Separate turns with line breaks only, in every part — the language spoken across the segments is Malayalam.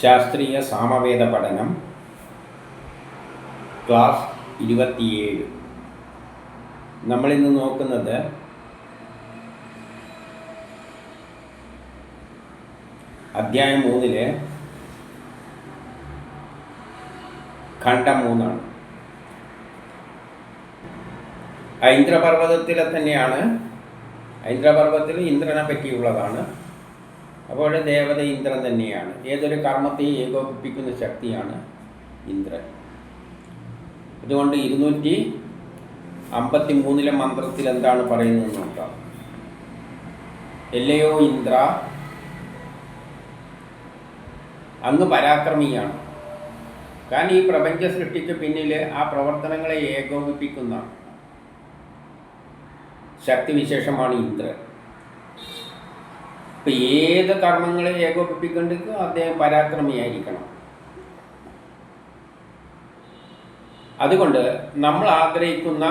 ശാസ്ത്രീയ സാമവേദ പഠനം ക്ലാസ് ഇരുപത്തിയേഴ്. നമ്മളിന്ന് നോക്കുന്നത് അധ്യായം മൂന്നിൽ ഖണ്ഡം മൂന്നാണ്. ഐന്ദ്രപർവതത്തിലെ തന്നെയാണ് ഐന്ദ്രപർവതത്തിൽ ഇന്ദ്രനെ പറ്റിയുള്ളതാണ്. അപ്പോൾ ദേവത ഇന്ദ്രൻ തന്നെയാണ്. ഏതൊരു കർമ്മത്തെയും ഏകോപിപ്പിക്കുന്ന ശക്തിയാണ് ഇന്ദ്രൻ. അതുകൊണ്ട് ഇരുന്നൂറ്റി അമ്പത്തി മൂന്നിലെ മന്ത്രത്തിൽ എന്താണ് പറയുന്നത് നോക്കാം. എല്ലയോ ഇന്ദ്ര അങ്ങ് പരാക്രമിയാണ്. കാരണം ഈ പ്രപഞ്ച സൃഷ്ടിക്ക് പിന്നിൽ ആ പ്രവർത്തനങ്ങളെ ഏകോപിപ്പിക്കുന്ന ശക്തിവിശേഷമാണ് ഇന്ദ്രൻ. ഇപ്പം ഏത് കർമ്മങ്ങളെ ഏകോപിപ്പിക്കേണ്ടത് അദ്ദേഹം പരാക്രമിയായിരിക്കണം. അതുകൊണ്ട് നമ്മൾ ആഗ്രഹിക്കുന്ന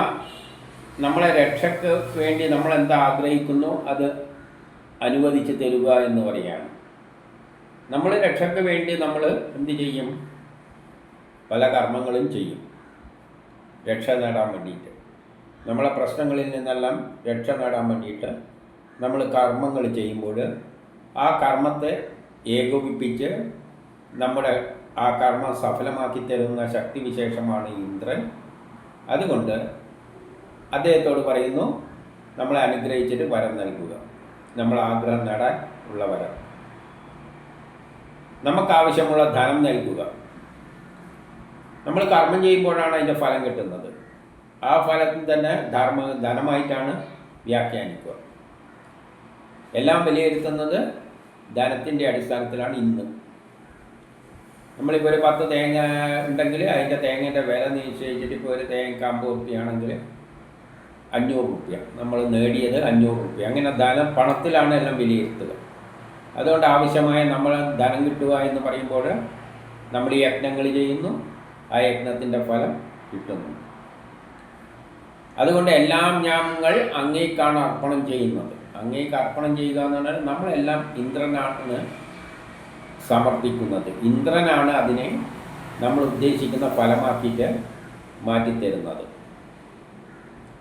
നമ്മളെ രക്ഷയ്ക്ക് വേണ്ടി നമ്മൾ എന്താ ആഗ്രഹിക്കുന്നു അത് അനുവദിച്ച് തരിക എന്ന് പറയാണ് നമ്മൾ രക്ഷയ്ക്ക് വേണ്ടി നമ്മൾ എന്ത് ചെയ്യും? പല കർമ്മങ്ങളും ചെയ്യും. രക്ഷ നേടാൻ വേണ്ടിയിട്ട്. നമ്മളെ പ്രശ്നങ്ങളിൽ നിന്നെല്ലാം രക്ഷ നേടാൻ വേണ്ടിയിട്ട് നമ്മൾ കർമ്മങ്ങൾ ചെയ്യുമ്പോൾ ആ കർമ്മത്തെ ഏകോപിപ്പിച്ച് നമ്മുടെ ആ കർമ്മം സഫലമാക്കി തരുന്ന ശക്തിവിശേഷമാണ് ഇന്ദ്രൻ. അതുകൊണ്ട് അദ്ദേഹത്തോട് പറയുന്നു നമ്മളെ അനുഗ്രഹിച്ചിട്ട് വരം നൽകുക. നമ്മൾ ആഗ്രഹം നേടാൻ ഉള്ള വരം. നമുക്കാവശ്യമുള്ള ധനം നൽകുക. നമ്മൾ കർമ്മം ചെയ്യുമ്പോഴാണ് അതിന്റെ ഫലം കിട്ടുന്നത്. ആ ഫലത്തിൽ തന്നെ ധർമ്മ ധനമായിട്ടാണ് വ്യാഖ്യാനിക്കുക. എല്ലാം വിലയിരുത്തുന്നത് ധനത്തിന്റെ അടിസ്ഥാനത്തിലാണ് ഇന്ന്. നമ്മളിപ്പോൾ ഒരു പത്ത് തേങ്ങ ഉണ്ടെങ്കിൽ അതിന്റെ തേങ്ങേന്റെ വില നിശ്ചയിച്ചിട്ട് ഇപ്പോൾ ഒരു തേങ്ങ അമ്പത് റുപ്യാണെങ്കിൽ അഞ്ഞൂറ് റുപ്യ. നമ്മൾ നേടിയത് അഞ്ഞൂറ് റുപ്യ. അങ്ങനെ ധനം പണത്തിലാണ് എല്ലാം വിലയിരുത്തുക. അതുകൊണ്ട് ആവശ്യമായ നമ്മൾ ധനം കിട്ടുക എന്ന് പറയുമ്പോൾ നമ്മൾ ഈ യജ്ഞങ്ങൾ ചെയ്യുന്നു. ആ യജ്ഞത്തിന്റെ ഫലം കിട്ടുന്നു. അതുകൊണ്ട് എല്ലാം ഞങ്ങൾ അങ്ങേക്കാണ് അർപ്പണം ചെയ്യുന്നത്. അങ്ങേക്ക് അർപ്പണം ചെയ്യുക എന്ന് പറഞ്ഞാൽ നമ്മളെല്ലാം ഇന്ദ്രനാണ് സമർപ്പിക്കുന്നത്. ഇന്ദ്രനാണ് അതിനെ നമ്മൾ ഉദ്ദേശിക്കുന്ന ഫലമാക്കിയിട്ട് മാറ്റിത്തരുന്നത്.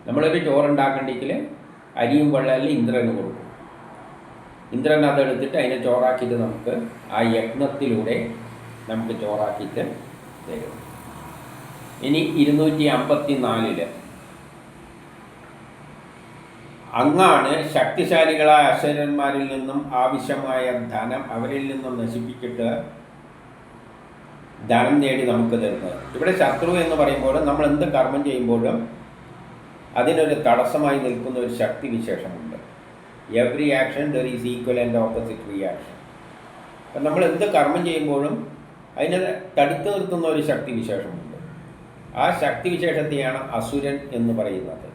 നമ്മളൊരു ചോറുണ്ടാക്കണ്ടെങ്കിൽ അരിയും വെള്ളമല്ല ഇന്ദ്രന് കൊടുക്കും. ഇന്ദ്രൻ അതെടുത്തിട്ട് അതിനെ ചോറാക്കിയിട്ട് നമുക്ക് ആ യജ്ഞത്തിലൂടെ നമുക്ക് ചോറാക്കിയിട്ട് തരും. ഇനി ഇരുന്നൂറ്റി അമ്പത്തി നാലിൽ അങ്ങാണ് ശക്തിശാലികളായ അക്ഷരന്മാരിൽ നിന്നും ആവശ്യമായ ധനം അവരിൽ നിന്നും നശിപ്പിച്ചിട്ട് ധനം നേടി നമുക്ക് തരുന്നത്. ഇവിടെ ശത്രു എന്ന് പറയുമ്പോൾ നമ്മൾ എന്ത് കർമ്മം ചെയ്യുമ്പോഴും അതിനൊരു തടസ്സമായി നിൽക്കുന്ന ഒരു ശക്തി വിശേഷമുണ്ട്. Every action there is equal and opposite reaction അപ്പം നമ്മൾ എന്ത് കർമ്മം ചെയ്യുമ്പോഴും അതിനെ തടുത്തു നിർത്തുന്ന ഒരു ശക്തി വിശേഷമുണ്ട്. ആ ശക്തി വിശേഷത്തെയാണ് അസുരൻ എന്ന് പറയുന്നത്.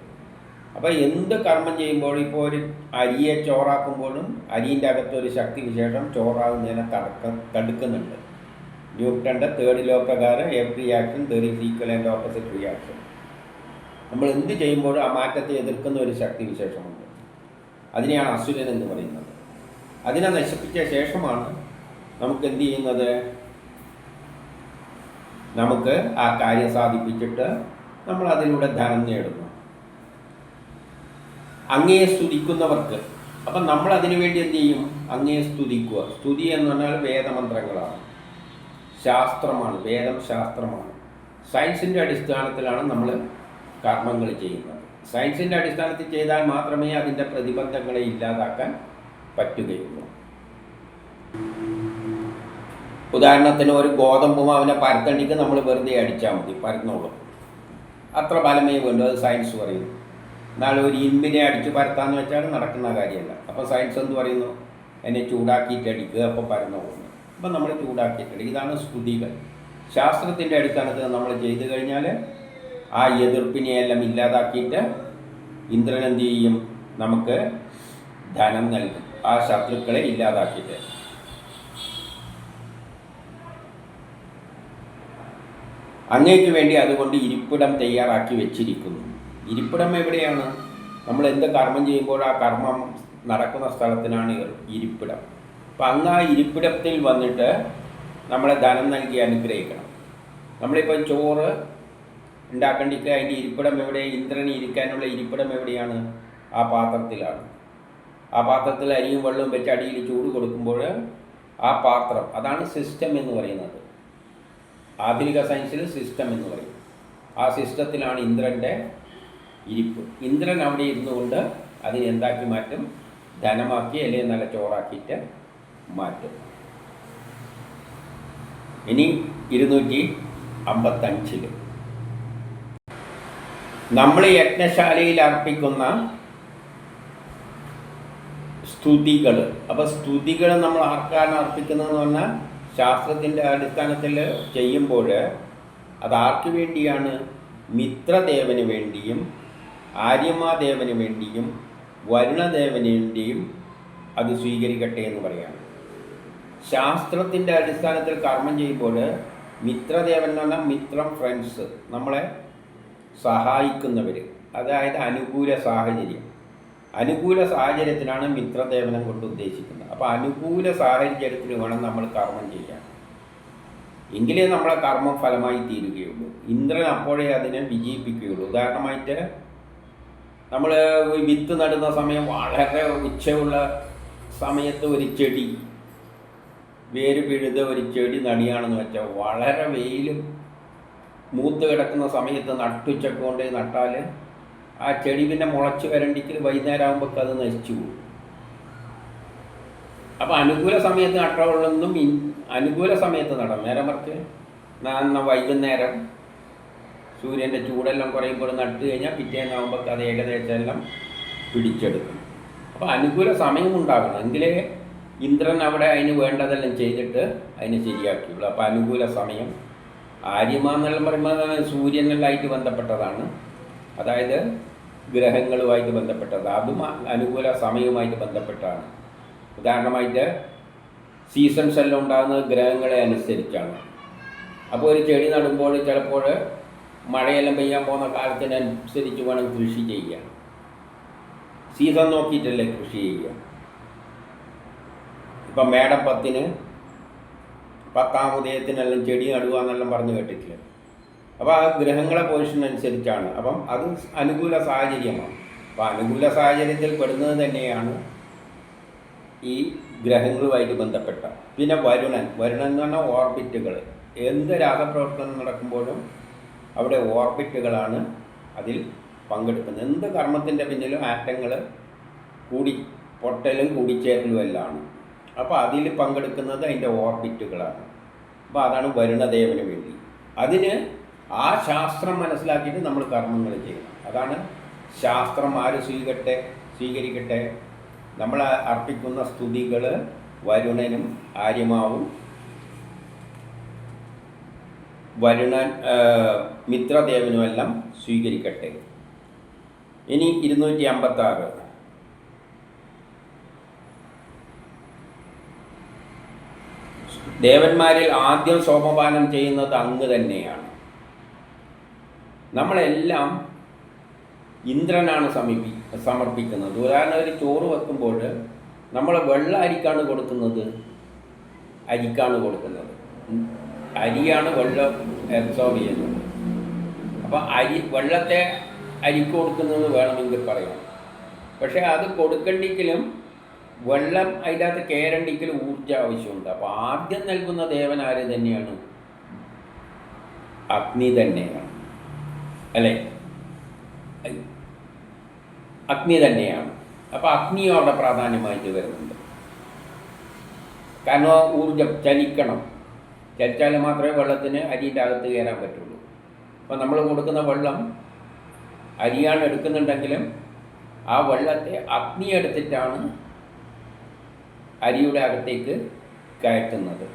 അപ്പോൾ എന്ത് കർമ്മം ചെയ്യുമ്പോൾ ഇപ്പോൾ ഒരു അരിയെ ചോറാക്കുമ്പോഴും അരിന്റെ അകത്തൊരു ശക്തി വിശേഷം ചോറാകുന്നതിനെ തടക്ക തടുക്കുന്നുണ്ട്. ന്യൂട്ടന്റെ തേർഡ് ലോ പ്രകാരം every action third is equal and opposite reaction നമ്മൾ എന്ത് ചെയ്യുമ്പോഴും ആ മാറ്റത്തെ എതിർക്കുന്ന ഒരു ശക്തി വിശേഷമുണ്ട്. അതിനെയാണ് അസുരൻ എന്ന് പറയുന്നത്. അതിനെ നശിപ്പിച്ച ശേഷമാണ് നമുക്ക് എന്ത് ചെയ്യുന്നത്? നമുക്ക് ആ കാര്യം സാധിപ്പിച്ചിട്ട് നമ്മൾ അതിലൂടെ ധനം നേടുന്നു അങ്ങയെ സ്തുതിക്കുന്നവർക്ക്. അപ്പം നമ്മൾ അതിനു വേണ്ടി എന്ത് ചെയ്യും? അങ്ങയെ സ്തുതിക്കുക. സ്തുതി എന്ന് പറഞ്ഞാൽ വേദമന്ത്രങ്ങളാണ്. ശാസ്ത്രമാണ്. വേദം ശാസ്ത്രമാണ്. സയൻസിന്റെ അടിസ്ഥാനത്തിലാണ് നമ്മൾ കർമ്മങ്ങൾ ചെയ്യുന്നത്. സയൻസിന്റെ അടിസ്ഥാനത്തിൽ ചെയ്താൽ മാത്രമേ അതിന്റെ പ്രതിബന്ധങ്ങളെ ഇല്ലാതാക്കാൻ പറ്റുകയുള്ളൂ. ഉദാഹരണത്തിന് ഒരു ഗോതമ്പ് മാവിനെ പരത്തണ്ടിക്ക് നമ്മൾ വെറുതെ അടിച്ചാൽ മതി. പരന്നോളും. അത്ര ബലമേ വേണ്ടു. അത് സയൻസ് പറയുന്നു. എന്നാൽ ഒരു ഇരുമ്പിനെ അടിച്ച് പരത്താന്ന് വെച്ചാൽ നടക്കുന്ന കാര്യമല്ല. അപ്പോൾ സയൻസ് എന്ത് പറയുന്നു? എന്നെ ചൂടാക്കിയിട്ട് അടിക്കുക അപ്പോൾ പരന്നോളുന്നു അപ്പം നമ്മൾ ചൂടാക്കിയിട്ട് ഇതാണ് സ്തുതികൾ. ശാസ്ത്രത്തിന്റെ അടിസ്ഥാനത്തിൽ നമ്മൾ ചെയ്തു കഴിഞ്ഞാൽ ആ എതിർപ്പിനെയെല്ലാം ഇല്ലാതാക്കിയിട്ട് ഇന്ദ്രൻ എന്ത് ചെയ്യും? നമുക്ക് ധനം നൽകും. ആ ശത്രുക്കളെ ഇല്ലാതാക്കിയിട്ട്. അങ്ങേക്ക് വേണ്ടി അതുകൊണ്ട് ഇരിപ്പിടം തയ്യാറാക്കി വെച്ചിരിക്കുന്നു. ഇരിപ്പിടം എവിടെയാണ്? നമ്മൾ എന്ത് കർമ്മം ചെയ്യുമ്പോൾ ആ കർമ്മം നടക്കുന്ന സ്ഥലത്തിനാണ് ഇരിപ്പിടം. അപ്പം അങ്ങ് ആ ഇരിപ്പിടത്തിൽ വന്നിട്ട് നമ്മളെ ധനം നൽകി അനുഗ്രഹിക്കണം. നമ്മളിപ്പോൾ ചോറ് ഉണ്ടാക്കേണ്ടിക്ക് അതിന്റെ ഇരിപ്പിടം എവിടെ ഇന്ദ്രൻ ഇരിക്കാനുള്ള ഇരിപ്പിടം എവിടെയാണ്? ആ പാത്രത്തിലാണ്. ആ പാത്രത്തിൽ അരിയും വെള്ളവും വെച്ച് അടിയിൽ ചൂട് കൊടുക്കുമ്പോൾ ആ പാത്രം അതാണ് സിസ്റ്റം എന്ന് പറയുന്നത്. ആധുനിക സയൻസിൽ സിസ്റ്റം എന്ന് പറയും. ആ സിസ്റ്റത്തിലാണ് ഇന്ദ്രന്റെ ഇരിപ്പ്. ഇന്ദ്രൻ അവിടെ ഇരുന്നു കൊണ്ട് അതിനെ എന്താക്കി മാറ്റും? ധനമാക്കി അല്ലെങ്കിൽ നല്ല ചോറാക്കിയിട്ട് മാറ്റും. ഇനി ഇരുന്നൂറ്റി അമ്പത്തഞ്ചിൽ നമ്മൾ യജ്ഞശാലയിൽ അർപ്പിക്കുന്ന സ്തുതികൾ അപ്പോൾ സ്തുതികൾ നമ്മൾ ആർക്കാണ് അർപ്പിക്കുന്നതെന്ന് പറഞ്ഞാൽ ശാസ്ത്രത്തിന്റെ അടിസ്ഥാനത്തിൽ ചെയ്യുമ്പോൾ അത് ആർക്ക് വേണ്ടിയാണ്? മിത്രദേവന് വേണ്ടിയും ആര്യമാദേവന് വേണ്ടിയും വരുണദേവന് വേണ്ടിയും അത് സ്വീകരിക്കട്ടെ എന്ന് പറയാണ്. ശാസ്ത്രത്തിന്റെ അടിസ്ഥാനത്തിൽ കർമ്മം ചെയ്യുമ്പോൾ മിത്രദേവൻ എന്ന് പറഞ്ഞാൽ മിത്രം ഫ്രണ്ട്സ് നമ്മളെ സഹായിക്കുന്നവർ അതായത് അനുകൂല സാഹചര്യം. അനുകൂല സാഹചര്യത്തിനാണ് മിത്രദേവനം കൊണ്ട് ഉദ്ദേശിക്കുന്നത്. അപ്പോൾ അനുകൂല സാഹചര്യത്തിന് വേണം നമ്മൾ കർമ്മം ചെയ്യാൻ. എങ്കിലേ നമ്മളെ കർമ്മം ഫലമായി തീരുകയുള്ളൂ. ഇന്ദ്രൻ അപ്പോഴേ അതിനെ വിജയിപ്പിക്കുകയുള്ളൂ. ഉദാഹരണമായിട്ട് നമ്മൾ വിത്ത് നടുന്ന സമയം വളരെ ഉച്ചയുള്ള സമയത്ത് ഒരു ചെടി വേര് പിഴുത ഒരു ചെടി നടിയാണെന്ന് വെച്ചാൽ വളരെ വെയിലും മൂത്ത് കിടക്കുന്ന സമയത്ത് നട്ടുച്ചക്ക് കൊണ്ട് നട്ടാൽ ആ ചെടി പിന്നെ മുളച്ച് വരണ്ടിക്കൽ വൈകുന്നേരം ആകുമ്പോൾ അത് നശിച്ചു പോകും. അപ്പോൾ അനുകൂല സമയത്ത് നട്ടവളൊന്നും അനുകൂല സമയത്ത് നടാം. നേരം മറിച്ച് വൈകുന്നേരം സൂര്യന്റെ ചൂടെല്ലാം കുറയുമ്പോൾ നട്ട് കഴിഞ്ഞാൽ പിറ്റേന്നാകുമ്പോൾ അത് ഏകദേശം എല്ലാം പിടിച്ചെടുക്കും. അപ്പോൾ അനുകൂല സമയം ഉണ്ടാകണം. എങ്കിലേ ഇന്ദ്രൻ അവിടെ അതിന് വേണ്ടതെല്ലാം ചെയ്തിട്ട് അതിനെ ശരിയാക്കിയുള്ളൂ. അപ്പോൾ അനുകൂല സമയം ആര്യമാന്നെല്ലാം പറയുമ്പോൾ സൂര്യനെല്ലായിട്ട് ബന്ധപ്പെട്ടതാണ്. അതായത് ഗ്രഹങ്ങളുമായിട്ട് ബന്ധപ്പെട്ടത്. അതും അനുകൂല സമയവുമായിട്ട് ബന്ധപ്പെട്ടാണ്. ഉദാഹരണമായിട്ട് സീസൺസ് എല്ലാം ഉണ്ടാകുന്നത് ഗ്രഹങ്ങളെ അനുസരിച്ചാണ്. അപ്പോൾ ഒരു ചെടി നടുമ്പോൾ ചിലപ്പോൾ മഴയെല്ലാം പെയ്യാൻ പോകുന്ന കാലത്തിനനുസരിച്ച് വേണം കൃഷി ചെയ്യാൻ. സീസൺ നോക്കിയിട്ടല്ലേ കൃഷി ചെയ്യുക ഇപ്പം മേടം പത്തിന് പത്താം ഉദയത്തിനെല്ലാം ചെടി നടുക എന്നെല്ലാം പറഞ്ഞു കേട്ടിട്ടില്ല? അപ്പോൾ ആ ഗ്രഹങ്ങളെ പൊസിഷൻ അനുസരിച്ചാണ്. അപ്പം അത് അനുകൂല സാഹചര്യമാണ്. അപ്പോൾ അനുകൂല സാഹചര്യത്തിൽ പെടുന്നത് തന്നെയാണ് ഈ ഗ്രഹങ്ങളുമായിട്ട് ബന്ധപ്പെട്ട. പിന്നെ വരുണൻ. വരുണൻ എന്ന് പറഞ്ഞാൽ ഓർബിറ്റുകൾ എന്ത് രാസപ്രവർത്തനം നടക്കുമ്പോഴും അവിടെ ഓർബിറ്റുകളാണ് അതിൽ പങ്കെടുക്കുന്നത്. എന്ത് കർമ്മത്തിന്റെ പിന്നിലും ആറ്റങ്ങൾ കൂടി പൊട്ടലും കൂടിച്ചേരലും എല്ലാം അപ്പോൾ അതിൽ പങ്കെടുക്കുന്നത് അതിന്റെ ഓർബിറ്റുകളാണ് അപ്പോൾ അതാണ് വരുണദേവന് വേണ്ടി. അതിന് ആ ശാസ്ത്രം മനസ്സിലാക്കിയിട്ട് നമ്മൾ കർമ്മങ്ങൾ ചെയ്യണം. അതാണ് ശാസ്ത്രം ആര് സ്വീകട്ടെ സ്വീകരിക്കട്ടെ. നമ്മൾ അർപ്പിക്കുന്ന സ്തുതികൾ വരുണനും ആര്യമാവും വരുണൻ മിത്രദേവനുമെല്ലാം സ്വീകരിക്കട്ടെ. ഇനി ഇരുന്നൂറ്റി അമ്പത്തി ആറ് ദേവന്മാരിൽ ആദ്യം സോമപാനം ചെയ്യുന്നത് അങ്ങ് തന്നെയാണ്. നമ്മളെല്ലാം ഇന്ദ്രനാണ് സമീപി സമർപ്പിക്കുന്നത്. ഉദാഹരണം ഒരു ചോറ് വെക്കുമ്പോൾ നമ്മൾ വെള്ള അരിക്കാണ് കൊടുക്കുന്നത്. അരിക്കാണ് കൊടുക്കുന്നത്. അരിയാണ് വെള്ളം അബ്സോർബ് ചെയ്യുന്നത് അപ്പോൾ അരി വെള്ളത്തെ അരിക്ക് കൊടുക്കുന്നത് വേണമെങ്കിൽ പറയാം. പക്ഷേ അത് കൊടുക്കണ്ടെങ്കിലും വെള്ളം അതിനകത്ത് കയറണ്ടെങ്കിൽ ഊർജം ആവശ്യമുണ്ട്. അപ്പോൾ ആദ്യം നൽകുന്ന ദേവൻ ആര് തന്നെയാണ്? അഗ്നി തന്നെയാണ്. അല്ലേ? അഗ്നി തന്നെയാണ്. അപ്പോൾ അഗ്നിയോടെ പ്രാധാന്യമായിട്ട് വരുന്നുണ്ട്. കാരണം ഊർജം ചലിക്കണം. ചലിച്ചാൽ മാത്രമേ വെള്ളത്തിന് അരിയുടെ അകത്ത് കയറാൻ പറ്റുള്ളൂ. അപ്പോൾ നമ്മൾ കൊടുക്കുന്ന വെള്ളം അരിയാണ് എടുക്കുന്നുണ്ടെങ്കിലും ആ വെള്ളത്തെ അഗ്നി എടുത്തിട്ടാണ് അരിയുടെ അകത്തേക്ക് കയറ്റുന്നത്.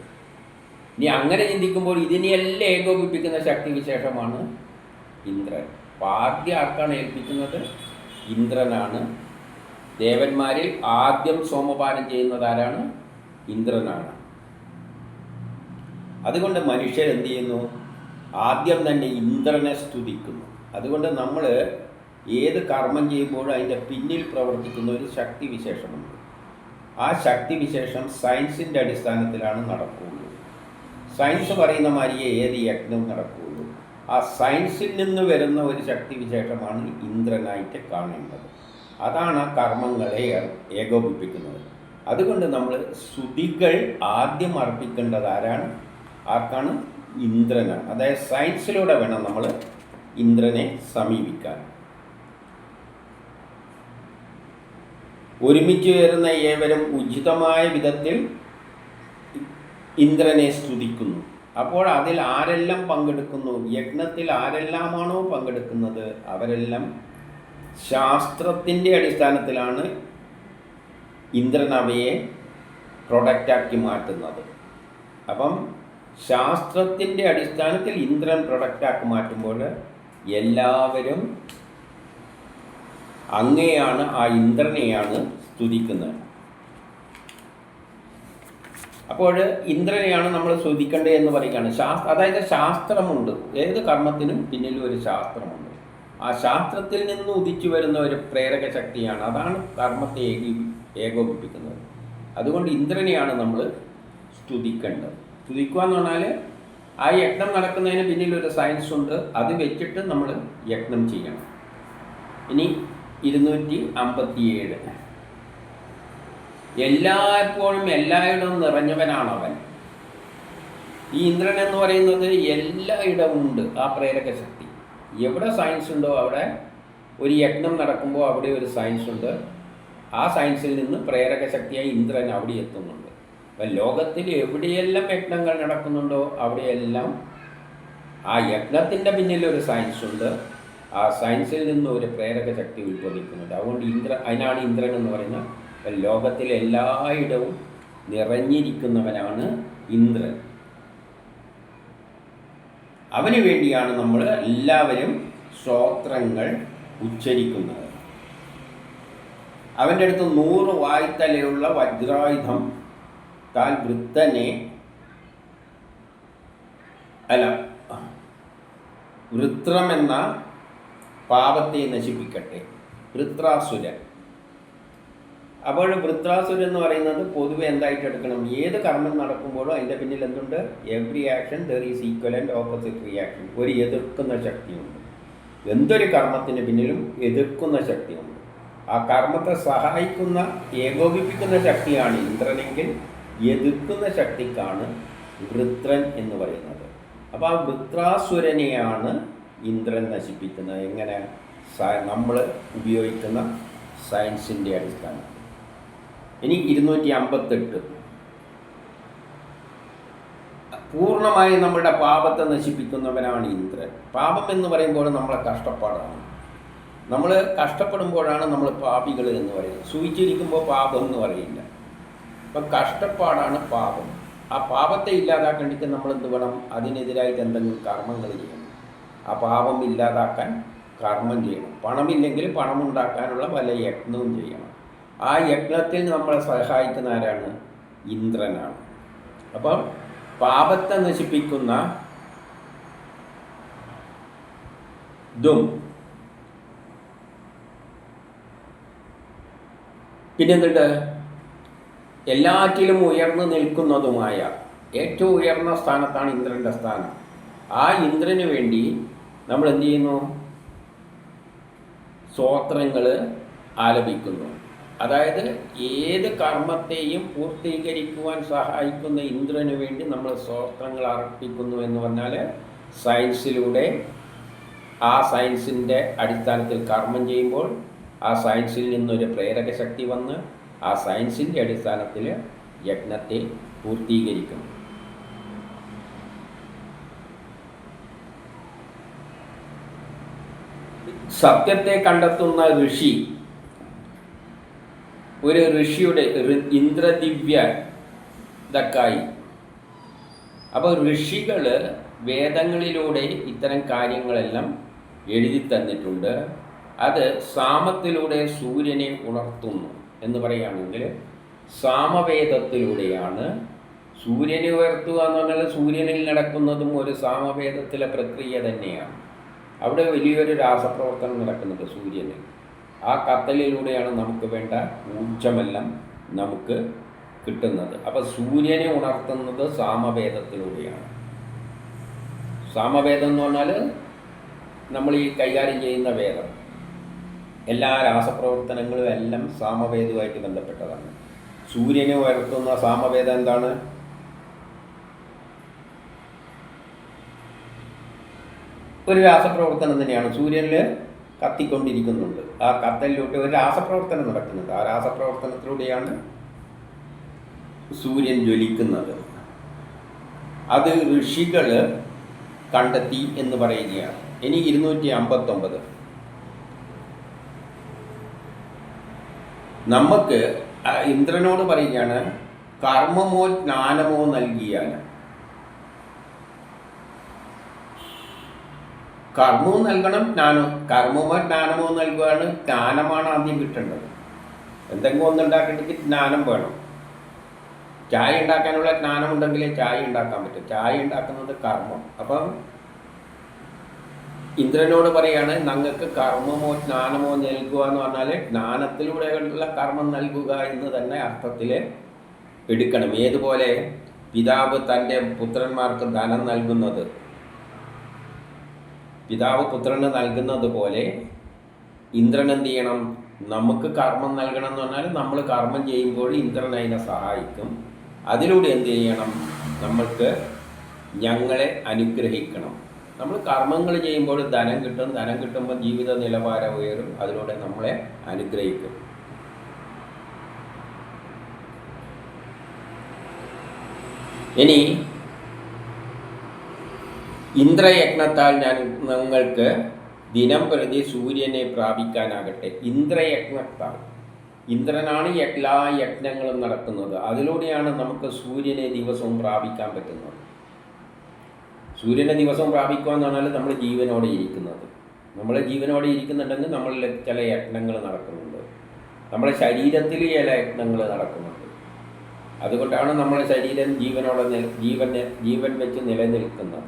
ഇനി അങ്ങനെ ചിന്തിക്കുമ്പോൾ ഇതിനെയെല്ലാം ഏകോപിപ്പിക്കുന്ന ശക്തി വിശേഷമാണ് ഇന്ദ്രൻ. അപ്പോൾ ആദ്യം ആർക്കാണ് ഏൽപ്പിക്കുന്നത്? ഇന്ദ്രനാണ്. ദേവന്മാരിൽ ആദ്യം സോമപാനം ചെയ്യുന്നതാരാണ്? ഇന്ദ്രനാണ്. അതുകൊണ്ട് മനുഷ്യർ എന്ത് ചെയ്യുന്നു? ആദ്യം തന്നെ ഇന്ദ്രനെ സ്തുതിക്കുന്നു. അതുകൊണ്ട് നമ്മൾ ഏത് കർമ്മം ചെയ്യുമ്പോഴും അതിന്റെ പിന്നിൽ പ്രവർത്തിക്കുന്ന ഒരു ശക്തി വിശേഷമുണ്ട്. ആ ശക്തി വിശേഷം സയൻസിന്റെ അടിസ്ഥാനത്തിലാണ് നടക്കുകയുള്ളൂ. സയൻസ് പറയുന്ന മാതിരിയെ ഏത് യജ്ഞം നടക്കുകയുള്ളൂ. ആ സയൻസിൽ നിന്ന് വരുന്ന ഒരു ശക്തി വിശേഷമാണ് ഇന്ദ്രനായിട്ട് കാണേണ്ടത്. അതാണ് ആ കർമ്മങ്ങളെ ഏകോപിപ്പിക്കുന്നത്. അതുകൊണ്ട് നമ്മൾ സ്തുതികൾ ആദ്യം അർപ്പിക്കേണ്ടത് ആരാണ്? ആർക്കാണ്? ഇന്ദ്രനാണ്. അതായത് സയൻസിലൂടെ വേണം നമ്മൾ ഇന്ദ്രനെ സമീപിക്കാൻ. ഒരുമിച്ച് വരുന്ന ഏവരും ഉചിതമായ വിധത്തിൽ ഇന്ദ്രനെ സ്തുതിക്കുന്നു. അപ്പോൾ അതിൽ ആരെല്ലാം പങ്കെടുക്കുന്നു? യജ്ഞത്തിൽ ആരെല്ലാമാണോ പങ്കെടുക്കുന്നത്? അവരെല്ലാം ശാസ്ത്രത്തിന്റെ അടിസ്ഥാനത്തിലാണ് ഇന്ദ്രൻ അവയെ പ്രൊഡക്റ്റാക്കി മാറ്റുന്നത്. അപ്പം ശാസ്ത്രത്തിന്റെ അടിസ്ഥാനത്തിൽ ഇന്ദ്രൻ പ്രൊഡക്റ്റാക്കി മാറ്റുമ്പോൾ എല്ലാവരും അങ്ങയാണ് ആ ഇന്ദ്രനെയാണ് സ്തുതിക്കുന്നത്. അപ്പോൾ ഇന്ദ്രനെയാണ് നമ്മൾ സ്തുതിക്കേണ്ടത് എന്ന് പറയുകയാണ്. ശാസ്ത്ര അതായത് ശാസ്ത്രമുണ്ട്. ഏത് കർമ്മത്തിനും പിന്നിലും ഒരു ശാസ്ത്രമുണ്ട്. ആ ശാസ്ത്രത്തിൽ നിന്ന് ഉദിച്ചു വരുന്ന ഒരു പ്രേരക ശക്തിയാണ്. അതാണ് കർമ്മത്തെ ഏകീ ഏകോപിപ്പിക്കുന്നത്. അതുകൊണ്ട് ഇന്ദ്രനെയാണ് നമ്മൾ സ്തുതിക്കേണ്ടത്. സ്തുതിക്കുക എന്ന് പറഞ്ഞാൽ ആ യജ്ഞം നടക്കുന്നതിന് പിന്നിലൊരു സയൻസ് ഉണ്ട്. അത് വെച്ചിട്ട് നമ്മൾ യജ്ഞം ചെയ്യണം. ഇനി ഇരുന്നൂറ്റി അമ്പത്തിയേഴ്. എല്ലായ്പ്പോഴും എല്ലായിടവും നിറഞ്ഞവനാണവൻ. ഈ ഇന്ദ്രൻ എന്ന് പറയുന്നത് എല്ലായിടവും ഉണ്ട്. ആ പ്രേരക ശക്തി. എവിടെ സയൻസ് ഉണ്ടോ അവിടെ ഒരു യജ്ഞം നടക്കുമ്പോൾ അവിടെ ഒരു സയൻസ് ഉണ്ട്. ആ സയൻസിൽ നിന്ന് പ്രേരക ശക്തിയായി ഇന്ദ്രൻ അവിടെ എത്തുന്നുണ്ട്. അപ്പം ലോകത്തിൽ എവിടെയെല്ലാം യജ്ഞങ്ങൾ നടക്കുന്നുണ്ടോ അവിടെയെല്ലാം ആ യജ്ഞത്തിന്റെ പിന്നിൽ ഒരു സയൻസ് ഉണ്ട്. ആ സയൻസിൽ നിന്ന് ഒരു പ്രേരക ശക്തി ഉത്ഭവിക്കുന്നുണ്ട്. അതുകൊണ്ട് ഇന്ദ്ര അതിനാണ് ഇന്ദ്രൻ എന്ന് പറയുന്നത്. അപ്പം ലോകത്തിലെ എല്ലായിടവും നിറഞ്ഞിരിക്കുന്നവനാണ് ഇന്ദ്രൻ. അവന് വേണ്ടിയാണ് നമ്മൾ എല്ലാവരും സ്തോത്രങ്ങൾ ഉച്ചരിക്കുന്നത്. അവന്റെ അടുത്ത് നൂറ് വായ്ത്തലയുള്ള വജ്രായുധം താൻ വൃത്തനെ അല്ല വൃത്രമെന്ന പാപത്തെ നശിപ്പിക്കട്ടെ. വൃത്രാസുരൻ. അപ്പോൾ വൃത്രാസുരൻ എന്ന് പറയുന്നത് പൊതുവെ എന്തായിട്ട് എടുക്കണം? ഏത് കർമ്മം നടക്കുമ്പോഴും അതിന്റെ പിന്നിൽ എന്തുണ്ട്? Every action there is equal and opposite reaction ഒരു എതിർക്കുന്ന ശക്തിയുണ്ട്. എന്തൊരു കർമ്മത്തിന് പിന്നിലും എതിർക്കുന്ന ശക്തിയുണ്ട്. ആ കർമ്മത്തെ സഹായിക്കുന്ന ഏകോപിപ്പിക്കുന്ന ശക്തിയാണ് ഇന്ദ്രനെങ്കിൽ എതിർക്കുന്ന ശക്തിക്കാണ് വൃത്രൻ എന്ന് പറയുന്നത്. അപ്പോൾ ആ വൃത്രാസുരനെയാണ് ഇന്ദ്രൻ നശിപ്പിക്കുന്നത്. എങ്ങനെ? നമ്മൾ ഉപയോഗിക്കുന്ന സയൻസിന്റെ അടിസ്ഥാനം ഇനി ഇരുന്നൂറ്റി അമ്പത്തെട്ട് പൂർണമായും നമ്മുടെ പാപത്തെ നശിപ്പിക്കുന്നവനാണ് ഇന്ദ്രൻ. പാപം എന്ന് പറയുമ്പോൾ നമ്മളെ കഷ്ടപ്പാടാണ്. നമ്മൾ കഷ്ടപ്പെടുമ്പോഴാണ് നമ്മൾ പാപികൾ എന്ന് പറയുന്നത്. സൂചിച്ചിരിക്കുമ്പോൾ പാപം എന്ന് പറയില്ല. അപ്പം കഷ്ടപ്പാടാണ് പാപം. ആ പാപത്തെ ഇല്ലാതാക്കേണ്ടിട്ട് നമ്മൾ എന്ത് വേണം? അതിനെതിരായിട്ട് എന്തെങ്കിലും കർമ്മങ്ങൾ ചെയ്യണം ആ പാപം ഇല്ലാതാക്കാൻ കർമ്മം ചെയ്യണം. പണമില്ലെങ്കിൽ പണം ഉണ്ടാക്കാനുള്ള പല യത്നവും ചെയ്യണം. ആ യജ്ഞത്തിൽ നമ്മളെ സഹായിക്കുന്ന ആരാണ്? ഇന്ദ്രനാണ്. അപ്പം പാപത്തെ നശിപ്പിക്കുന്ന ദും പിന്നെന്തുണ്ട്? എല്ലാറ്റിലും ഉയർന്നു നിൽക്കുന്നതുമായ ഏറ്റവും ഉയർന്ന സ്ഥാനത്താണ് ഇന്ദ്രന്റെ സ്ഥാനം. ആ ഇന്ദ്രന് വേണ്ടി നമ്മൾ എന്ത് ചെയ്യുന്നു? സ്തോത്രങ്ങൾ ആലപിക്കുന്നു. അതായത് ഏത് കർമ്മത്തെയും പൂർത്തീകരിക്കുവാൻ സഹായിക്കുന്ന ഇന്ദ്രന് വേണ്ടി നമ്മൾ സ്തോത്രങ്ങൾ അർപ്പിക്കുന്നു എന്ന് പറഞ്ഞാൽ സയൻസിലൂടെ ആ സയൻസിന്റെ അടിസ്ഥാനത്തിൽ കർമ്മം ചെയ്യുമ്പോൾ ആ സയൻസിൽ നിന്നൊരു പ്രേരക ശക്തി വന്ന് ആ സയൻസിന്റെ അടിസ്ഥാനത്തിൽ യജ്ഞത്തെ പൂർത്തീകരിക്കുന്നു. സത്യത്തെ കണ്ടെത്തുന്ന ഋഷി ഒരു ഋഷിയുടെ ഇന്ദ്രദിവ്യ ഇതൊക്കായി അപ്പോൾ ഋഷികൾ വേദങ്ങളിലൂടെ ഇത്തരം കാര്യങ്ങളെല്ലാം എഴുതി തന്നിട്ടുണ്ട് അത് സാമത്തിലൂടെ സൂര്യനെ ഉണർത്തുന്നു. എന്ന് പറയുകയാണെങ്കിൽ സാമവേദത്തിലൂടെയാണ് സൂര്യനെ ഉയർത്തുക എന്ന് പറഞ്ഞാൽ സൂര്യനിൽ നടക്കുന്നതും ഒരു സാമവേദത്തിലെ പ്രക്രിയ തന്നെയാണ്. അവിടെ വലിയൊരു രാസപ്രവർത്തനം നടക്കുന്നുണ്ട് സൂര്യന്. ആ കത്തലിലൂടെയാണ് നമുക്ക് വേണ്ട ഊർജമെല്ലാം നമുക്ക് കിട്ടുന്നത്. അപ്പോൾ സൂര്യനെ ഉണർത്തുന്നത് സാമവേദത്തിലൂടെയാണ്. സാമവേദം എന്ന് പറഞ്ഞാൽ നമ്മൾ ഈ കൈകാര്യം ചെയ്യുന്ന വേദം. എല്ലാ രാസപ്രവർത്തനങ്ങളും എല്ലാം സാമവേദവുമായിട്ട് ബന്ധപ്പെട്ടതാണ്. സൂര്യനെ ഉയർത്തുന്ന സാമവേദം എന്താണ്? ഒരു രാസപ്രവർത്തനം തന്നെയാണ്. സൂര്യനിൽ കത്തിക്കൊണ്ടിരിക്കുന്നുണ്ട്. ആ കത്തലിലൂടെ ഒരു രാസപ്രവർത്തനം നടക്കുന്നുണ്ട്. ആ രാസപ്രവർത്തനത്തിലൂടെയാണ് സൂര്യൻ ജ്വലിക്കുന്നത്. അത് ഋഷികൾ കണ്ടെത്തി എന്ന് പറയുകയാണ്. ഇനി ഇരുന്നൂറ്റി അമ്പത്തൊമ്പത്. നമുക്ക് ഇന്ദ്രനോട് പറയുകയാണ് കർമ്മമോ ജ്ഞാനമോ നൽകിയാൽ കർമ്മവും നൽകണം ജ്ഞാനം കർമ്മമോ ജ്ഞാനമോ നൽകുകയാണ് ജ്ഞാനമാണ് ആദ്യം കിട്ടേണ്ടത്. എന്തെങ്കിലും ഒന്നുണ്ടാക്കണമെങ്കിൽ ജ്ഞാനം വേണം. ചായ ഉണ്ടാക്കാനുള്ള ജ്ഞാനം ഉണ്ടെങ്കിലേ ചായ ഉണ്ടാക്കാൻ പറ്റും. ചായ ഉണ്ടാക്കുന്നത് കർമ്മം. അപ്പം ഇന്ദ്രനോട് പറയാണ് ഞങ്ങൾക്ക് കർമ്മമോ ജ്ഞാനമോ നൽകുക എന്ന് പറഞ്ഞാൽ ജ്ഞാനത്തിലൂടെയുള്ള കർമ്മം നൽകുക എന്ന് തന്നെ അർത്ഥത്തിൽ എടുക്കണം. ഏതുപോലെ പിതാവ് തന്റെ പുത്രന്മാർക്ക് ധനം നൽകുന്നത്. പിതാവ് പുത്രന് നൽകുന്നത് പോലെ ഇന്ദ്രൻ എന്ത് ചെയ്യണം? നമുക്ക് കർമ്മം നൽകണം എന്ന് പറഞ്ഞാൽ നമ്മൾ കർമ്മം ചെയ്യുമ്പോൾ ഇന്ദ്രൻ അതിനെ സഹായിക്കും. അതിലൂടെ എന്ത് ചെയ്യണം? നമ്മൾക്ക് ഞങ്ങളെ അനുഗ്രഹിക്കണം. നമ്മൾ കർമ്മങ്ങൾ ചെയ്യുമ്പോൾ ധനം കിട്ടും ധനം കിട്ടുമ്പോൾ ജീവിത നിലവാരം ഉയരും അതിലൂടെ നമ്മളെ അനുഗ്രഹിക്കും. ഇനി ഇന്ദ്രയജ്ഞത്താൽ ഞാൻ നിങ്ങൾക്ക് ദിനം പ്രതി സൂര്യനെ പ്രാപിക്കാനാകട്ടെ. ഇന്ദ്രയജ്ഞത്താൽ. ഇന്ദ്രനാണ് എല്ലാ യജ്ഞങ്ങളും നടക്കുന്നത് അതിലൂടെയാണ് നമുക്ക് സൂര്യനെ ദിവസവും പ്രാപിക്കാൻ പറ്റുന്നത്. സൂര്യനെ ദിവസവും പ്രാപിക്കുക എന്ന് നമ്മൾ ജീവനോടെ ഇരിക്കുന്നത്. നമ്മൾ ജീവനോടെ ഇരിക്കുന്നുണ്ടെങ്കിൽ നമ്മളിൽ ചില യത്നങ്ങൾ നടക്കുന്നുണ്ട്. നമ്മുടെ ശരീരത്തിൽ ചില യത്നങ്ങൾ നടക്കുന്നുണ്ട്. അതുകൊണ്ടാണ് നമ്മുടെ ശരീരം ജീവനോടെ ജീവനെ ജീവൻ വെച്ച് നിലനിൽക്കുന്നത്.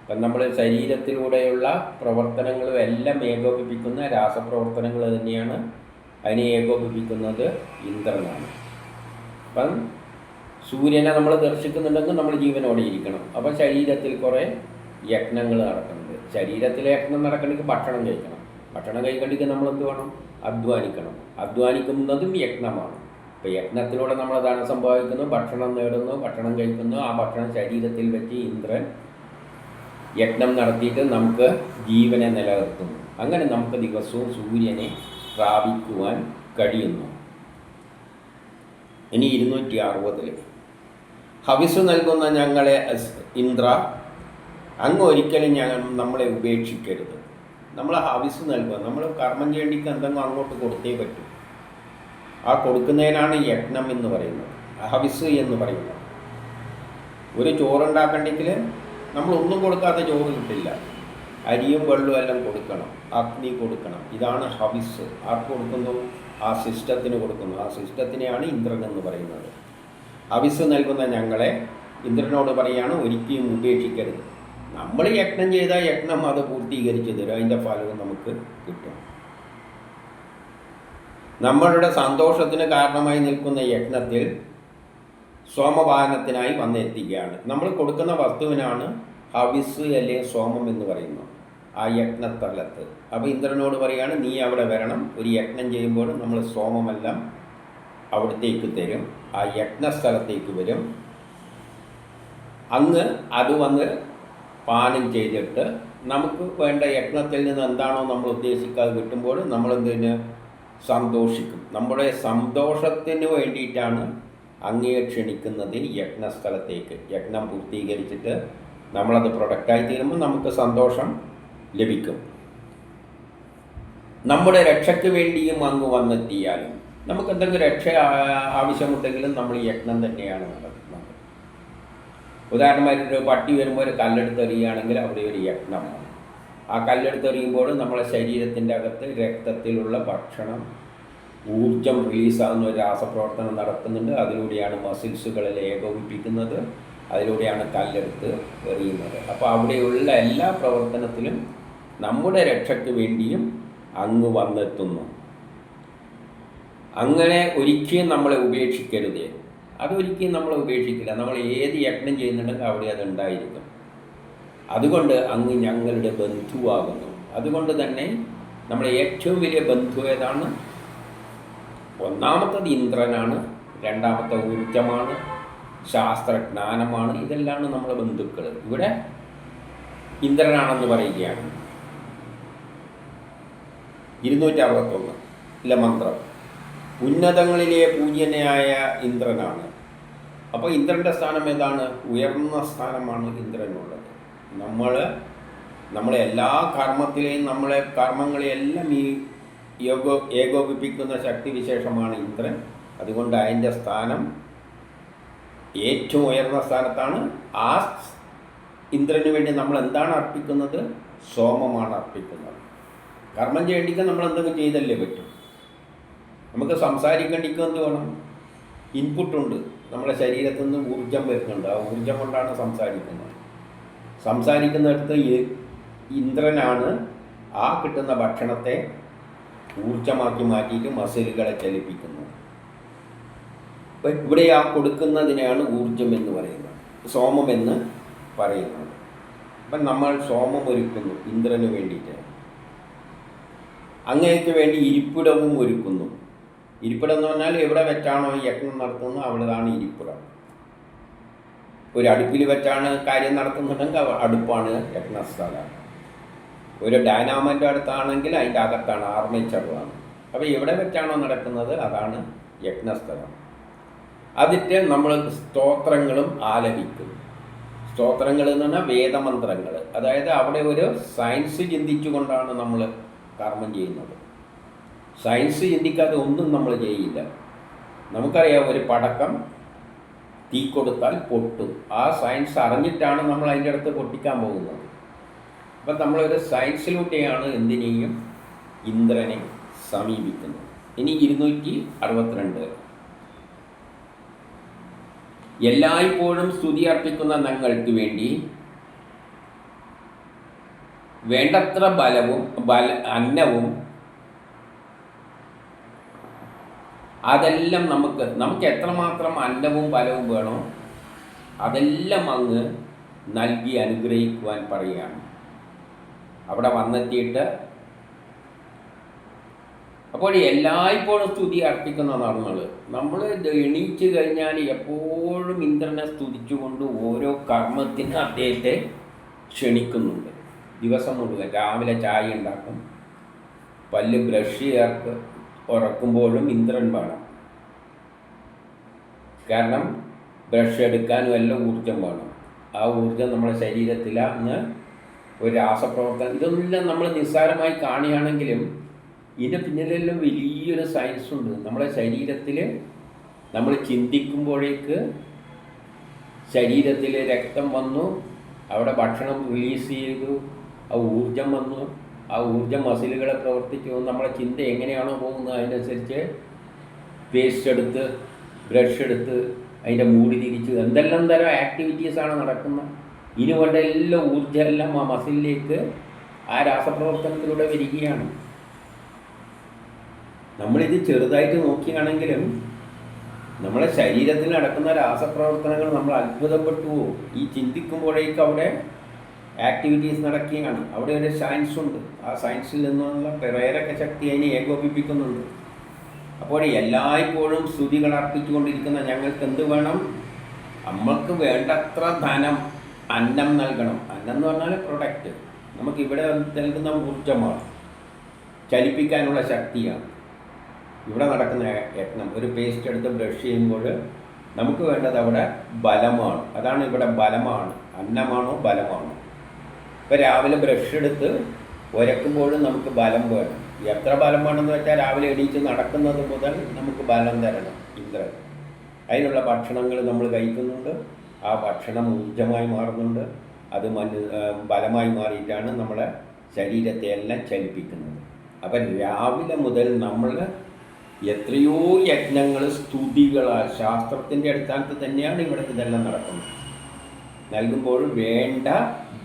അപ്പം നമ്മൾ ശരീരത്തിലൂടെയുള്ള പ്രവർത്തനങ്ങളും എല്ലാം ഏകോപിപ്പിക്കുന്ന രാസപ്രവർത്തനങ്ങൾ തന്നെയാണ്. അതിനെ ഏകോപിപ്പിക്കുന്നത് ഇന്ദ്രനാണ്. അപ്പം സൂര്യനെ നമ്മൾ ദർശിക്കുന്നുണ്ടെങ്കിൽ നമ്മൾ ജീവനോടെ ഇരിക്കണം. അപ്പോൾ ശരീരത്തിൽ കുറേ യജ്ഞങ്ങൾ നടക്കുന്നുണ്ട്. ശരീരത്തിലെ യജ്ഞം നടക്കണമെങ്കിൽ ഭക്ഷണം കഴിക്കണം. ഭക്ഷണം കഴിക്കണമെങ്കിൽ നമ്മൾ എന്ത് വേണം? അധ്വാനിക്കണം. അധ്വാനിക്കുന്നതും യജ്ഞമാണ് ഇപ്പോൾ യജ്ഞത്തിലൂടെ നമ്മൾ ധനം സംഭവിക്കുന്നു ഭക്ഷണം നേടുന്നു ഭക്ഷണം കഴിക്കുന്നു. ആ ഭക്ഷണം ശരീരത്തിൽ വെച്ച് ഇന്ദ്രൻ യജ്ഞം നടത്തിയിട്ട് നമുക്ക് ജീവനെ നിലനിർത്തുന്നു. അങ്ങനെ നമുക്ക് ദിവസവും സൂര്യനെ പ്രാപിക്കുവാൻ കഴിയുന്നു. ഇനി ഇരുന്നൂറ്റി അറുപതിൽ ഹവിസ് നൽകുന്ന ഞങ്ങളെ ഇന്ദ്ര അങ്ങ് ഒരിക്കലും ഞങ്ങൾ നമ്മളെ ഉപേക്ഷിക്കരുത്. നമ്മൾ ഹവിസ് നൽകുക. നമ്മൾ കർമ്മം ചെയ്യേണ്ടിക്ക് എന്തെങ്കിലും അങ്ങോട്ട് കൊടുത്തേ പറ്റൂ. ആ കൊടുക്കുന്നതിനാണ് യജ്ഞം എന്ന് പറയുന്നത്. ഹവിസ് എന്ന് പറയുന്നത്. ഒരു ചോറുണ്ടാക്കണ്ടെങ്കിൽ നമ്മൾ ഒന്നും കൊടുക്കാതെ ചോറ് കിട്ടില്ല. അരിയും വെള്ളവും എല്ലാം കൊടുക്കണം. അഗ്നി കൊടുക്കണം. ഇതാണ് ഹവിസ്. ആർക്ക് കൊടുക്കുന്നു? ആ സിസ്റ്റത്തിന് കൊടുക്കുന്നു. ആ സിസ്റ്റത്തിനെയാണ് ഇന്ദ്രൻ എന്ന് പറയുന്നത്. ഹവിസ് നൽകുന്ന ഞങ്ങളെ ഇന്ദ്രനോട് പറയാണ് ഒരിക്കലും ഉപേക്ഷിക്കരുത്. നമ്മൾ യജ്ഞം ചെയ്താൽ യജ്ഞം അത് പൂർത്തീകരിച്ചു തരും അതിന്റെ ഫലവും നമുക്ക് കിട്ടും. നമ്മളുടെ സന്തോഷത്തിന് കാരണമായി നിൽക്കുന്ന യജ്ഞത്തിൽ സോമപാനത്തിനായി വന്നെത്തിക്കുകയാണ്. നമ്മൾ കൊടുക്കുന്ന വസ്തുവിനാണ് ഹവിസ് അല്ലെങ്കിൽ സോമം എന്ന് പറയുന്നത് ആ യജ്ഞത്തലത്ത്. അപ്പോൾ ഇന്ദ്രനോട് പറയാണ് നീ അവിടെ വരണം. ഒരു യജ്ഞം ചെയ്യുമ്പോൾ നമ്മൾ സോമമെല്ലാം അവിടത്തേക്ക് തരും ആ യജ്ഞസ്ഥലത്തേക്ക് വരും. അന്ന് അത് വന്ന് പാനം ചെയ്തിട്ട് നമുക്ക് വേണ്ട യജ്ഞത്തിൽ നിന്ന് എന്താണോ നമ്മൾ ഉദ്ദേശിക്കാതെ കിട്ടുമ്പോൾ നമ്മളെന്തിന്? സന്തോഷിക്കും. നമ്മുടെ സന്തോഷത്തിന് വേണ്ടിയിട്ടാണ് അങ്ങയെ ക്ഷണിക്കുന്നത് യജ്ഞസ്ഥലത്തേക്ക്. യജ്ഞം പൂർത്തീകരിച്ചിട്ട് നമ്മളത് പ്രൊഡക്റ്റായി തീരുമ്പോൾ നമുക്ക് സന്തോഷം ലഭിക്കും. നമ്മുടെ രക്ഷയ്ക്ക് വേണ്ടിയും അങ്ങ് വന്നെത്തിയാലും നമുക്ക് എന്തെങ്കിലും രക്ഷ ആവശ്യമുണ്ടെങ്കിലും നമ്മൾ യജ്ഞം തന്നെയാണ് നടത്തുന്നത് ഉദാഹരണമായിട്ട് ഒരു പട്ടി വരുമ്പോൾ ഒരു കല്ലെടുത്ത് എറിയുകയാണെങ്കിൽ അവിടെ ഒരു യജ്ഞമാണ് ആ കല്ലെടുത്ത് എറിയുമ്പോൾ നമ്മളെ ശരീരത്തിന്റെ അകത്ത് രക്തത്തിലുള്ള ഭക്ഷണം ഊർജം റിലീസാകുന്ന ഒരു രാസപ്രവർത്തനം നടക്കുന്നുണ്ട് അതിലൂടെയാണ് മസിൽസുകളിൽ ഏകോപിപ്പിക്കുന്നത്. അതിലൂടെയാണ് കല്ലെടുത്ത് എറിയുന്നത്. അപ്പോൾ അവിടെയുള്ള എല്ലാ പ്രവർത്തനത്തിലും നമ്മുടെ രക്ഷയ്ക്ക് വേണ്ടിയും അങ്ങ് വന്നെത്തുന്നു. അങ്ങനെ ഒരിക്കലും നമ്മളെ ഉപേക്ഷിക്കരുത്. അതൊരിക്കലും നമ്മളെ ഉപേക്ഷിക്കില്ല. നമ്മൾ ഏത് യജ്ഞം ചെയ്യുന്നുണ്ടെങ്കിൽ അവിടെ അത് ഉണ്ടായിരിക്കും. അതുകൊണ്ട് അങ്ങ് ഞങ്ങളുടെ ബന്ധുവാകുന്നു. അതുകൊണ്ട് തന്നെ നമ്മളെ ഏറ്റവും വലിയ ബന്ധു ഏതാണ്? ഒന്നാമത്തത് ഇന്ദ്രനാണ്. രണ്ടാമത്തെ ഊർജമാണ്. ശാസ്ത്രജ്ഞാനമാണ്. ഇതെല്ലാമാണ് നമ്മുടെ ബന്ധുക്കൾ. ഇവിടെ ഇന്ദ്രനാണെന്ന് പറയുകയാണ്. ഇരുന്നൂറ്റി അറുപത്തൊന്ന്. ഇല്ല മന്ത്രം. ഉന്നതങ്ങളിലെ പൂജ്യനായ ഇന്ദ്രനാണ്. അപ്പോൾ ഇന്ദ്രന്റെ സ്ഥാനം ഏതാണ്? ഉയർന്ന സ്ഥാനമാണ് ഇന്ദ്രനുള്ളത്. നമ്മൾ നമ്മളെ എല്ലാ കർമ്മത്തിലെയും നമ്മളെ കർമ്മങ്ങളെയെല്ലാം ഈ യോഗോ ഏകോപിപ്പിക്കുന്ന ശക്തി വിശേഷമാണ് ഇന്ദ്രൻ. അതുകൊണ്ട് അതിന്റെ സ്ഥാനം ഏറ്റവും ഉയർന്ന സ്ഥാനത്താണ്. ആ ഇന്ദ്രന് വേണ്ടി നമ്മൾ എന്താണ് അർപ്പിക്കുന്നത്? സോമമാണ് അർപ്പിക്കുന്നത്. കർമ്മം ചെയ്യേണ്ടിക്ക് നമ്മൾ എന്തെങ്കിലും ചെയ്തല്ലേ പറ്റും. നമുക്ക് സംസാരിക്കേണ്ടിക്ക് എന്ത് വേണം ഇൻപുട്ടുണ്ട് നമ്മുടെ ശരീരത്തിൽ നിന്ന് ഊർജം വരുന്നുണ്ട്. ആ ഊർജം കൊണ്ടാണ് സംസാരിക്കുന്നത്. സംസാരിക്കുന്നിടത്ത് ഇന്ദ്രനാണ് ആ കിട്ടുന്ന ഭക്ഷണത്തെ ഊർജമാക്കി മാറ്റിയിട്ട് മസിലുകളെ ചലിപ്പിക്കുന്നു ഇവിടെ ആ കൊടുക്കുന്നതിനെയാണ് ഊർജം എന്ന് പറയുന്നത്. സോമം എന്ന് പറയുന്നത്. അപ്പം നമ്മൾ സോമം ഒരുക്കുന്നു ഇന്ദ്രന് വേണ്ടിയിട്ട്. അങ്ങേക്ക് വേണ്ടി ഇരിപ്പിടവും ഒരുക്കുന്നു. ഇരിപ്പിടം എന്ന് പറഞ്ഞാൽ എവിടെ വെച്ചാണോ യജ്ഞം നടത്തുന്നത് അവിടെതാണ് ഇരിപ്പിടം. ഒരു അടുപ്പിൽ വെച്ചാണ് കാര്യം നടത്തുന്നുണ്ടെങ്കിൽ അടുപ്പാണ് യജ്ഞസ്ഥലം. ഒരു ഡൈനാമന്റെ അടുത്താണെങ്കിൽ അതിന്റെ അകത്താണ് ആർമേച്ചറുമാണ് അപ്പോൾ എവിടെ വെച്ചാണോ നടക്കുന്നത് അതാണ് യജ്ഞസ്ഥലം. അതിട്ട് നമ്മൾ സ്തോത്രങ്ങളും ആലപിക്കും. സ്തോത്രങ്ങൾ എന്ന് പറഞ്ഞാൽ വേദമന്ത്രങ്ങൾ. അതായത് അവിടെ ഒരു സയൻസ് ചിന്തിച്ചുകൊണ്ടാണ് നമ്മൾ കർമ്മം ചെയ്യുന്നത്. സയൻസ് ചിന്തിക്കാതെ ഒന്നും നമ്മൾ ചെയ്യില്ല. നമുക്കറിയാം ഒരു പടക്കം തീ കൊടുത്താൽ പൊട്ടും. ആ സയൻസ് അറിഞ്ഞിട്ടാണ് നമ്മൾ അതിന്റെ അടുത്ത് പൊട്ടിക്കാൻ പോകുന്നത്. അപ്പം നമ്മളൊരു സയൻസിലൂടെയാണ് എന്തിനേയും ഇന്ദ്രനെ സമീപിക്കുന്നത്. ഇനി ഇരുന്നൂറ്റി അറുപത്തിരണ്ട്. എല്ലായ്പ്പോഴും സ്തുതി അർപ്പിക്കുന്ന ഞങ്ങൾക്ക് വേണ്ടി വേണ്ടത്ര ബലവും ബല അന്നവും അതെല്ലാം നമുക്ക് നമുക്ക് എത്രമാത്രം അന്നവും ഫലവും വേണോ അതെല്ലാം അങ്ങ് നൽകി അനുഗ്രഹിക്കുവാൻ പറയുകയാണ്. അവിടെ വന്നെത്തിയിട്ട് അപ്പോൾ എല്ലായ്പ്പോഴും സ്തുതി അർപ്പിക്കുന്നതാണ് നമ്മൾ നമ്മൾ എണീച്ച് കഴിഞ്ഞാൽ എപ്പോഴും ഇന്ദ്രനെ സ്തുതിച്ചുകൊണ്ട് ഓരോ കർമ്മത്തിന് അദ്ദേഹത്തെ ക്ഷണിക്കുന്നുണ്ട്. ദിവസം മുഴുവൻ രാവിലെ ചായ ഉണ്ടാക്കും പല്ല് ബ്രഷ് ചേർക്ക് ഉറക്കുമ്പോഴും ഇന്ദ്രൻ വേണം. കാരണം ബ്രഷ് എടുക്കാനും എല്ലാം ഊർജം വേണം. ആ ഊർജം നമ്മുടെ ശരീരത്തിലാണ് ഒരു രാസപ്രവർത്തനം ഇതൊന്നും നമ്മൾ നിസ്സാരമായി കാണുകയാണെങ്കിലും ഇതിന്റെ പിന്നിലെല്ലാം വലിയൊരു സയൻസ് ഉണ്ട്. നമ്മുടെ ശരീരത്തിൽ നമ്മൾ ചിന്തിക്കുമ്പോഴേക്ക് ശരീരത്തിൽ രക്തം വന്നു അവിടെ ഭക്ഷണം റിലീസ് ചെയ്തു ആ ഊർജം വന്നു. ആ ഊർജം മസിലുകളെ പ്രവർത്തിച്ചു നമ്മളെ ചിന്ത എങ്ങനെയാണോ പോകുന്നത്? അതിനനുസരിച്ച് പേസ്റ്റ് എടുത്ത് ബ്രഷ് എടുത്ത് അതിന്റെ മൂടി തിരിച്ച് എന്തെല്ലാം തരം ആക്ടിവിറ്റീസാണ് നടക്കുന്നത്? ഇനി വേണ്ട എല്ലാ ഊർജം എല്ലാം ആ മസിലിലേക്ക് ആ രാസപ്രവർത്തനത്തിലൂടെ വരികയാണ്. നമ്മളിത് ചെറുതായിട്ട് നോക്കിയാണെങ്കിലും നമ്മളെ ശരീരത്തിൽ നടക്കുന്ന രാസപ്രവർത്തനങ്ങൾ നമ്മൾ അത്ഭുതപ്പെട്ടു ഈ ചിന്തിക്കുമ്പോഴേക്കും അവിടെ ആക്ടിവിറ്റീസ് നടക്കുകയാണ്. അവിടെ ഒരു സയൻസ് ഉണ്ട്. ആ സയൻസിൽ നിന്നുള്ള പ്രേരക ശക്തി അതിനെ ഏകോപിപ്പിക്കുന്നുണ്ട്. അപ്പോൾ എല്ലായ്പ്പോഴും സ്തുതികൾ അർപ്പിച്ചുകൊണ്ടിരിക്കുന്ന ഞങ്ങൾക്ക് എന്ത് വേണം? നമ്മൾക്ക് വേണ്ടത്ര ധനം അന്നം നൽകണം. അന്നം എന്ന് പറഞ്ഞാൽ പ്രൊഡക്റ്റ് നമുക്ക് ഇവിടെ നൽകുന്ന ഊർജമാണ് ചലിപ്പിക്കാനുള്ള ശക്തിയാണ്. ഇവിടെ നടക്കുന്ന യത്നം ഒരു പേസ്റ്റ് എടുത്ത് ബ്രഷ് ചെയ്യുമ്പോൾ നമുക്ക് വേണ്ടത് അവിടെ ബലമാണ്. അതാണ് ഇവിടെ ബലമാണ്. അന്നമാണോ ബലമാണോ? ഇപ്പോൾ രാവിലെ ബ്രഷ് എടുത്ത് ഉരക്കുമ്പോഴും നമുക്ക് ബലം വേണം. എത്ര ബലം വേണമെന്ന് വെച്ചാൽ രാവിലെ എണീറ്റ് നടക്കുന്നത് മുതൽ നമുക്ക് ബലം തരണം ഇന്ദ്രൻ. അതിനുള്ള ഭക്ഷണങ്ങൾ നമ്മൾ കഴിക്കുന്നുണ്ട്. ആ ഭക്ഷണം ഊർജമായി മാറുന്നുണ്ട്. അത് മനു ബലമായി മാറിയിട്ടാണ് നമ്മളെ ശരീരത്തെ എല്ലാം ചലിപ്പിക്കുന്നത്. അപ്പം രാവിലെ മുതൽ നമ്മൾ എത്രയോ യജ്ഞങ്ങൾ സ്തുതികളാൽ ശാസ്ത്രത്തിന്റെ അടിസ്ഥാനത്തിൽ തന്നെയാണ് ഇവിടെ ഇതെല്ലാം നടക്കുന്നത്. നൽകുമ്പോൾ വേണ്ട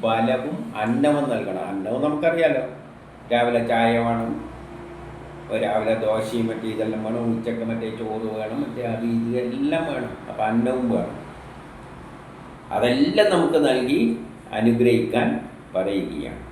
ബലവും അന്നവും നൽകണം. അന്നവും നമുക്കറിയാലോ. രാവിലെ ചായ വേണം രാവിലെ ദോശയും മറ്റേ ഇതെല്ലാം വേണം ഉച്ചയ്ക്ക് മറ്റേ ചോറ് വേണം മറ്റേ അത് ഇത് എല്ലാം വേണം. അപ്പം അന്നവും വേണം. അതെല്ലാം നമുക്ക് നൽകി അനുഗ്രഹിക്കാൻ പറയുകയാണ്.